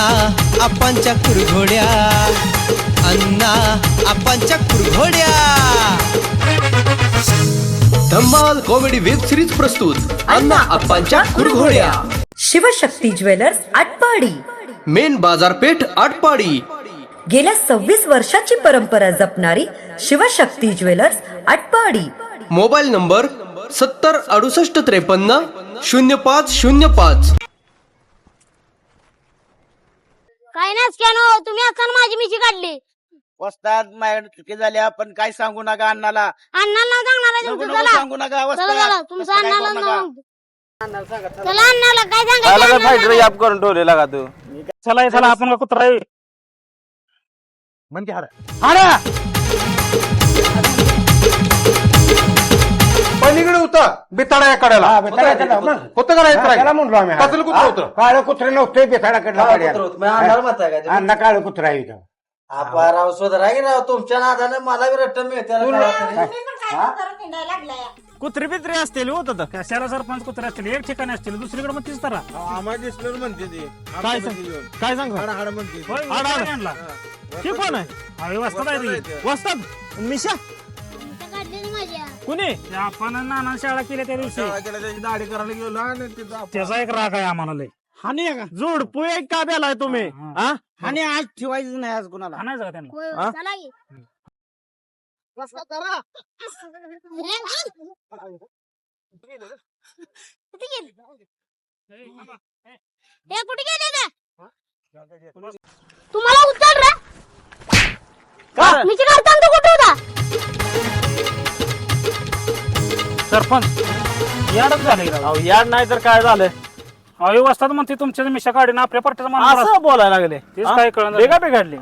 अण्णा आपांच्या कुरघोड्या. अण्णा आपांच्या कुरघोड्या. धम्माल कॉमेडी वेब सिरीज प्रस्तुत. अण्णा आपांच्या कुरघोड्या. शिवशक्ती ज्वेलर्स आटपाडी. मेन बाजारपेठ आटपाडी. गेल्या सव्वीस वर्षाची परंपरा जपणारी Shivshakti jewellers Atpadi. Mobile number सत्तर अडुसष्ट त्रेपन्न शून्य पाच शून्य पाच. काय नाही स्कॅन तुम्ही असताना माझी मिशी काढली. वस्ताद माझ्याकडे चुकी झाल्या पण काय सांगू नका अण्णाला? अण्णाला नाव सांगणार आहे नको तुमचं. नको चला. सांगू नका चला चला वस्ताद. तुमचं तसं काय अण्णाला करू नाव नका. चला. अण्णाला काय कायला सांगायचं काय अण्णाला फायटर सांगा. करून ठेवलेला का तू? चला चला आपण का कुत्रा आहे. म्हणजे पलीकडे होतं? बिताडा या कड्याला होतं का नाही त्याला म्हणलो आम्ही कसलं कुत्रं होतं? काळ कुत्रे नव्हते बेसाडाकडलं अण्णा काळ कुत्रा आहे इथं. राव की तुमच्या नादाने मला बी रट्टम मिळते कुत्री बित्री असतील होत होतं. कशाला सरपंच कुत्रे असतील एक ठिकाणी असतील दुसरीकडे मग तीच तरा आम्हाला दिसलं म्हणते ती. काय सांग काय सांग हाड म्हणते आणला हे. कोण आहे? अरे वस्तात आहे ती. वस्तात मिशा? कुणी? ते आपण नाना शाळा केल्या त्या दिवशी. शाळा केल्या त्याची दाढी करायला गेलो आणि तिथं आपण- त्याचा एक राग आहे आम्हाला लय. हानी आहे का? जोड पुय का बेलाय तुम्ही? हा हानी आज ठेवायचं नाही आज कुणाला. आणायचं का त्यांना? होय, हा? चला की. कुठे गेली? हे कुठे गेले का तुम्हाला उचल रे. काढताना तू सरपंच याडच झालं. अहो, याड नाही तर काय झालं अहो वस्तात म्हणते तुमच्या मिशा काढून आपल्या पार्टीचा मान असं बोलायला लागले तेच काय कळणार बेगा बिघडली